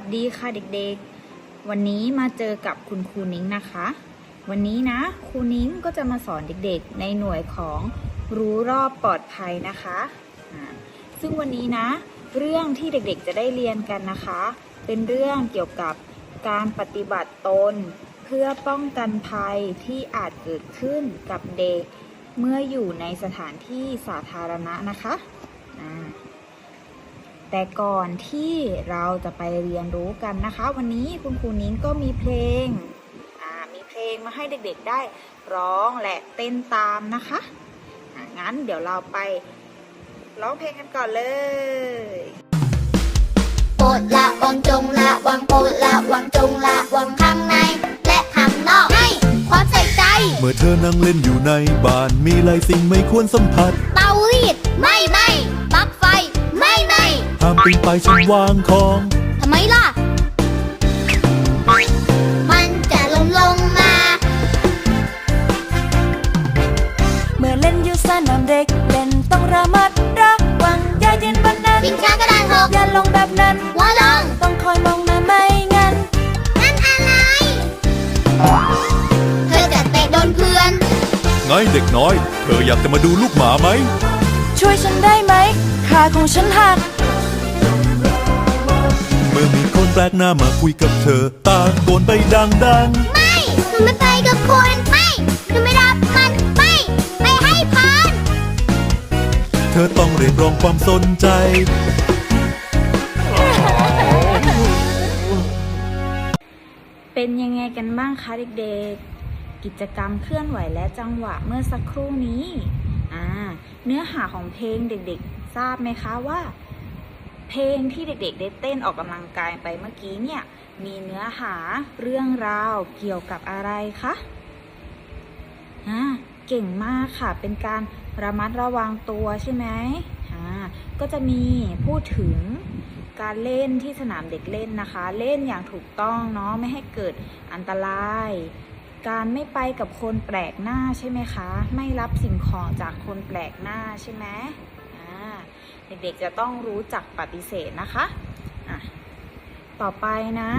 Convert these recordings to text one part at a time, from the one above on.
สดีค่ะเด็กๆ วันนี้มาเจอกับคุณครูนิ้งนะคะ วันนี้นะครูนิ้งก็จะมาสอนเด็กๆ ในหน่วยของรู้รอบปลอดภัยนะคะ ซึ่งวันนี้นะ เรื่องที่เด็กๆจะได้เรียนกันนะคะ เป็นเรื่องเกี่ยวกับการปฏิบัติตน เพื่อป้องกันภัยที่อาจเกิดขึ้นกับเด็ก เมื่ออยู่ในสถานที่สาธารณะนะคะ แต่ก่อนที่เราจะไปเรียนรู้กันนะคะ วันนี้คุณครูนิ้งก็มีเพลงอ่ามีเพลงมาให้เด็กๆได้ร้องและเต้นตามนะคะอ่างั้นเดี๋ยวเราไปร้องเพลงกันก่อนเลยโปรดละวังจงละวังโปรดละวังจงละวังข้างใน และข้างนอกให้ความใส่ใจ เมื่อเธอนั่งเล่นอยู่ในบ้านมีหลายสิ่งไม่ควรสัมผัสเตารีดไม่ไม่ ห้ามปีนไปชั้นวางของทำไมล่ะ มันจะลงลงมา เมื่อเล่นอยู่สนามเด็ก เล่นต้องระมัดระวังอย่ายืนบนนั้นวิ่งช้ากระดานหกอย่าลงแบบนั้น หัวลง ต้องคอยมองหน้าไม่งั้น นั่นอะไร เธอจะเตะโดนเพื่อน ไงเด็กน้อย เธออยากจะมาดูลูกหมาไหม ช่วยฉันได้ไหม ขาของฉันหักเมื่อมีคนแปลกหน้ามาคุยกับเธอตาโกนไปดังไม่หนูไม่ไปกับคุณไม่หนูไม่รับมันไม่ไม่ให้ผ่านๆเธอต้องเรียกร้องความสนใจ เป็นยังไงกันบ้างคะเด็กๆ กิจกรรมเคลื่อนไหวและจังหวะเมื่อสักครู่นี้ อ่า เนื้อหาของเพลงเด็กๆ ทราบไหมคะว่า เพลงที่เด็กๆ ได้เต้นออกกำลังกายไปเมื่อกี้เนี่ย มีเนื้อหาเรื่องราวเกี่ยวกับอะไรคะอ่าเก่งมากค่ะ เป็นการระมัดระวังตัวใช่ไหมอ่าก็จะมีพูดถึงการเล่นที่สนามเด็กเล่นนะคะ เล่นอย่างถูกต้องเนาะไม่ให้เกิดอันตราย การไม่ไปกับคนแปลกหน้าใช่ไหมคะ ไม่รับสิ่งของจากคนแปลกหน้าใช่ไหม เด็กๆจะต้องรู้จักปฏิเสธนะคะะต่อไปนะ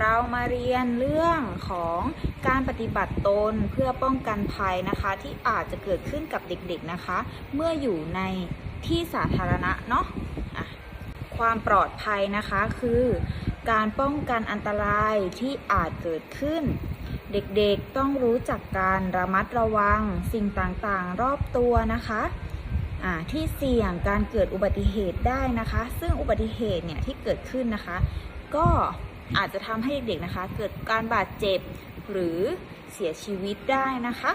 เรามาเรียนเรื่องของการปฏิบัติตนเพื่อป้องกันภัยนะคะ ที่อาจจะเกิดขึ้นกับเด็กๆนะคะ เมื่ออยู่ในที่สาธารณะเนาะะความปลอดภัยนะคะคือการป้องกันอันตรายที่อาจเกิดขึ้น เด็กๆต้องรู้จักการระมัดระวังสิ่งต่างๆ รอบตัวนะคะ ที่เสี่ยงการเกิดอุบัติเหตุได้นะคะ ซึ่งอุบัติเหตุเนี่ยที่เกิดขึ้นนะคะ ก็อาจจะทำให้เด็กๆนะคะ เกิดการบาดเจ็บหรือเสียชีวิตได้นะคะ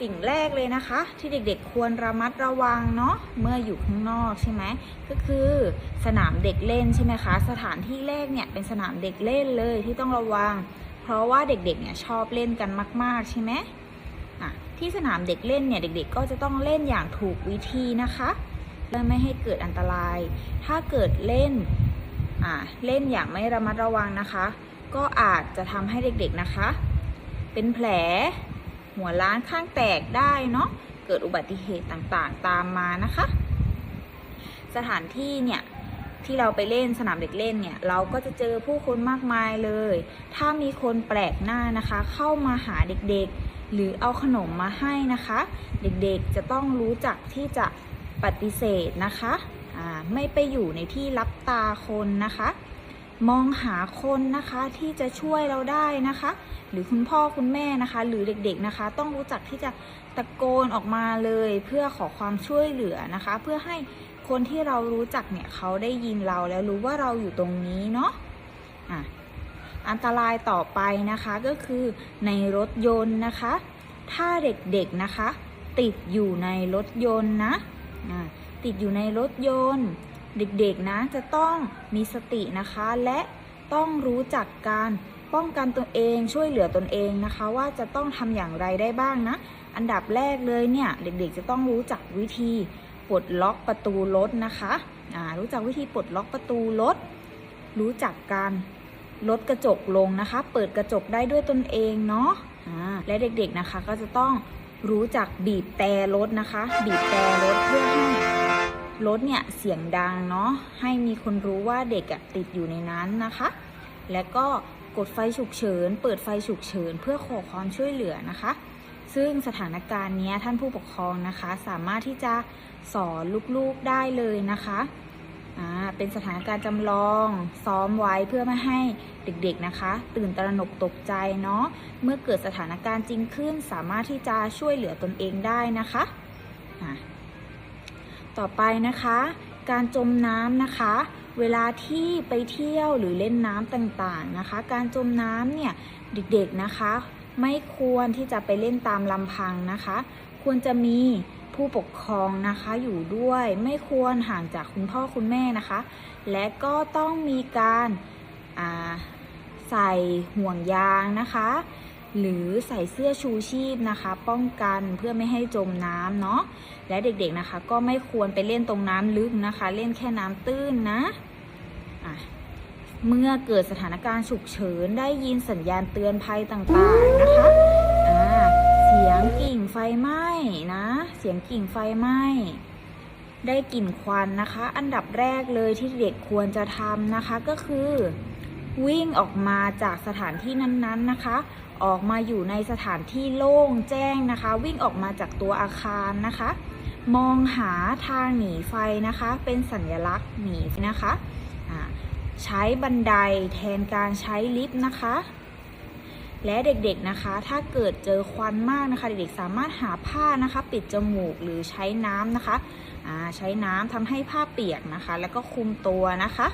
สิ่งแรกเลยนะคะ ที่เด็กๆควรระมัดระวังเนาะเมื่ออยู่ข้างนอกใช่ไหมก็คือสนามเด็กเล่นใช่ไหมคะสถานที่แรกเนี่ยเป็นสนามเด็กเล่นเลยที่ต้องระวัง เพราะว่าเด็กๆเนี่ยชอบเล่นกันมาก ๆ ใช่ไหม ที่สนามเด็กเล่นเนี่ยเด็กๆ ก็จะต้องเล่นอย่างถูกวิธีนะคะเพื่อไม่ให้เกิดอันตราย ถ้าเกิดเล่นอะเล่นอย่างไม่ระมัดระวังนะคะ ก็อาจจะทำให้เด็กๆนะคะ เป็นแผลหัวล้านข้างแตกได้เนาะเกิดอุบัติเหตุต่างๆตามมานะคะ สถานที่เนี่ยที่เราไปเล่นสนามเด็กเล่นเนี่ยเราก็จะเจอผู้คนมากมายเลย ถ้ามีคนแปลกหน้านะคะ เข้ามาหาเด็กๆ หรือเอาขนมมาให้นะคะ เด็กๆจะต้องรู้จักที่จะปฏิเสธนะคะไม่ไปอยู่ในที่รับตาคนนะคะ มองหาคนนะคะที่จะช่วยเราได้นะคะ หรือคุณพ่อคุณแม่นะคะ หรือเด็กๆนะคะ ต้องรู้จักที่จะตะโกนออกมาเลยเพื่อขอความช่วยเหลือนะคะ เพื่อให้คนที่เรารู้จักเนี่ยเขาได้ยินเราแล้วรู้ว่าเราอยู่ตรงนี้เนาะอะ อันตรายต่อไปนะคะก็คือในรถยนต์นะคะ ถ้าเด็กๆนะคะ ติดอยู่ในรถยนต์นะติดอยู่ในรถยนต์ เด็กๆนะจะต้องมีสตินะคะ และต้องรู้จักการป้องกันตัวเองช่วยเหลือตนเองนะคะ ว่าจะต้องทำอย่างไรได้บ้างนะ อันดับแรกเลยเนี่ยเด็กๆจะต้องรู้จักวิธีปลดล็อกประตูรถนะคะรู้จักวิธีปลดล็อกประตูรถ รู้จักการ ลดกระจกลงนะคะ เปิดกระจกได้ด้วยตนเองเนาะและเด็กๆนะคะก็จะต้องรู้จักบีบแต่รถนะคะ บีบแต่รถเพื่อให้รถเนี่ยเสียงดังเนาะให้มีคนรู้ว่าเด็กติดอยู่ในนั้นนะคะ และก็กดไฟฉุกเฉิน เปิดไฟฉุกเฉิน เพื่อขอความช่วยเหลือนะคะ ซึ่งสถานการณ์นี้ท่านผู้ปกครองนะคะ สามารถที่จะสอนลูกๆได้เลยนะคะ เป็นสถานการณ์จำลองซ้อมไว้เพื่อไม่ให้เด็กๆนะคะ ตื่นตระหนกตกใจเนาะเมื่อเกิดสถานการณ์จริงขึ้น สามารถที่จะช่วยเหลือตนเองได้นะคะะต่อไปนะคะ การจมน้ำนะคะ เวลาที่ไปเที่ยวหรือเล่นน้ำต่างๆนะคะ การจมน้ำเนี่ยเด็กๆนะคะ ไม่ควรที่จะไปเล่นตามลำพังนะคะ ควรจะมี ผู้ปกครองนะคะอยู่ด้วยไม่ควรห่างจากคุณพ่อคุณแม่นะคะ และก็ต้องมีการาใส่ห่วงยางนะคะ หรือใส่เสื้อชูชีพนะคะ ป้องกันเพื่อไม่ให้จมน้ำเนาะและเด็กๆนะคะ ก็ไม่ควรไปเล่นตรงน้ำลึกนะคะ เล่นแค่น้ำตื้นนะะเมื่อเกิดสถานการณ์ฉุกเฉินได้ยินสัญญาณเตือนภัยต่างๆนะคะเสียงกิ่งไฟไหม้นะ เสียงกิ่งไฟไหม้ได้กลิ่นควันนะคะ อันดับแรกเลยที่เด็กควรจะทำนะคะก็คือ วิ่งออกมาจากสถานที่นั้นๆนะคะ ออกมาอยู่ในสถานที่โล่งแจ้งนะคะ วิ่งออกมาจากตัวอาคารนะคะ มองหาทางหนีไฟนะคะ เป็นสัญลักษณ์หนีนะคะ ใช้บันไดแทนการใช้ลิฟต์นะคะ และเด็กๆนะคะ ถ้าเกิดเจอควันมากนะคะ เด็กๆสามารถหาผ้านะคะ ปิดจมูกหรือใช้น้ำนะคะใช้น้ำทำให้ผ้าเปียกนะคะ แล้วก็คุมตัวนะคะ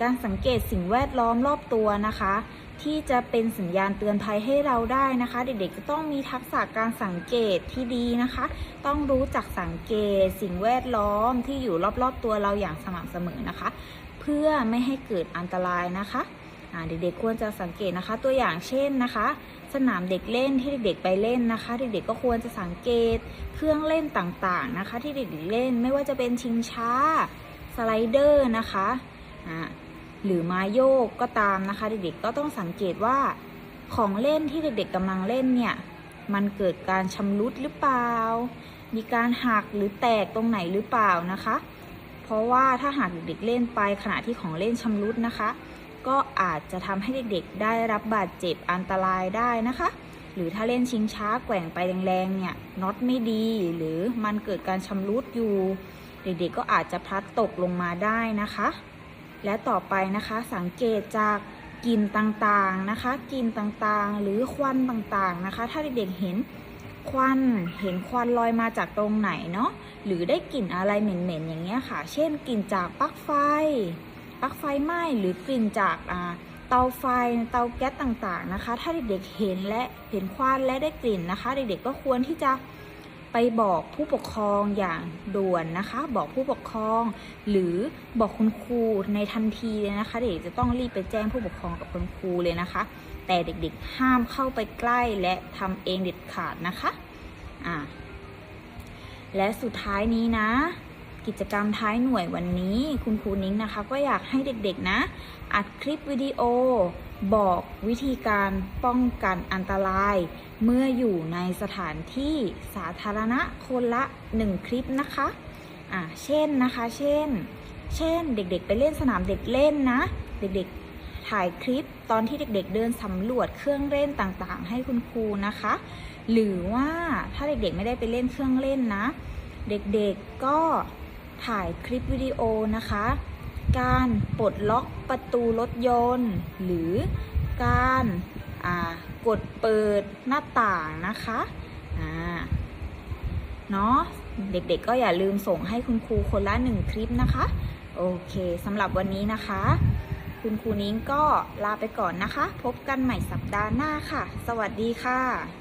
การสังเกตสิ่งแวดล้อมรอบตัวนะคะ ที่จะเป็นสัญญาณเตือนภัยให้เราได้นะคะ เด็กๆจะต้องมีทักษะการสังเกตที่ดีนะคะ ต้องรู้จักสังเกตสิ่งแวดล้อมที่อยู่รอบๆตัวเราอย่างสม่ำเสมอนะคะ เพื่อไม่ให้เกิดอันตรายนะคะ เด็กๆควรจะสังเกตนะคะ ตัวอย่างเช่นนะคะ สนามเด็กเล่นที่เด็กๆไปเล่นนะคะ เด็กๆก็ควรจะสังเกตเครื่องเล่นต่างๆนะคะ ที่เด็กๆเล่นไม่ว่าจะเป็นชิงช้าสไลเดอร์นะคะหรือไม้โยกก็ตามนะคะ เด็กๆก็ต้องสังเกตว่าของเล่นที่เด็กๆกำลังเล่นเนี่ยมันเกิดการชำรุดหรือเปล่า มีการหักหรือแตกตรงไหนหรือเปล่านะคะ เพราะว่าถ้าหากเด็กๆเล่นไปขณะที่ของเล่นชำรุดนะคะ ก็อาจจะทำให้เด็กๆ ได้รับบาดเจ็บอันตรายได้นะคะ หรือถ้าเล่นชิงช้าแกว่งไปแรงๆ เนี่ยน็อตไม่ดี หรือมันเกิดการชำรุดอยู่ เด็กๆ ก็อาจจะพลัดตกลงมาได้นะคะ และต่อไปนะคะสังเกตจากกลิ่นต่างๆนะคะกลิ่นต่างๆ หรือควันต่างๆนะคะ ถ้าเด็กๆเห็นควันเห็นควันลอยมาจากตรงไหนเนาะหรือได้กลิ่นอะไรเหม็นๆอย่างเงี้ยค่ะ เช่นกลิ่นจากปลั๊กไฟ ปลั๊กไฟไหม้หรือกลิ่นจากเตาไฟเตาแก๊สต่างๆนะคะ ถ้าเด็กๆเห็นและเห็นควันและได้กลิ่นนะคะ เด็กๆก็ควรที่จะไปบอกผู้ปกครองอย่างด่วนนะคะ บอกผู้ปกครอง หรือบอกคุณครูในทันทีเลยนะคะ เด็กจะต้องรีบไปแจ้งผู้ปกครองกับคุณครูเลยนะคะ แต่เด็กๆห้ามเข้าไปใกล้และทำเองเด็ดขาดนะคะอ่าและสุดท้ายนี้นะ กิจกรรมท้ายหน่วยวันนี้ คุณครูนิ้งนะคะ ก็อยากให้เด็กๆนะ อัดคลิปวิดีโอ บอกวิธีการป้องกันอันตราย เมื่ออยู่ในสถานที่สาธารณะคนละ 1 คลิปนะคะอ่าเช่นนะคะ เช่น เช่น เด็กๆ ไปเล่นสนามเด็กเล่นนะ เด็กๆถ่ายคลิปตอนที่เด็ก ๆ เดินสำรวจเครื่องเล่นต่างๆ ให้คุณครูนะคะ หรือว่าถ้าเด็กๆไม่ได้ไปเล่นเครื่องเล่นนะ เด็กๆก็ ถ่ายคลิปวิดีโอนะคะ การปลดล็อกประตูรถยนต์ หรือการกดเปิดหน้าต่างนะคะเนาะเด็กๆก็อย่าลืมส่งให้คุณครูคนละหนึ่งคลิปนะคะ โอเคสำหรับวันนี้นะคะ คุณครูนิ้งก็ลาไปก่อนนะคะ พบกันใหม่สัปดาห์หน้าค่ะ สวัสดีค่ะ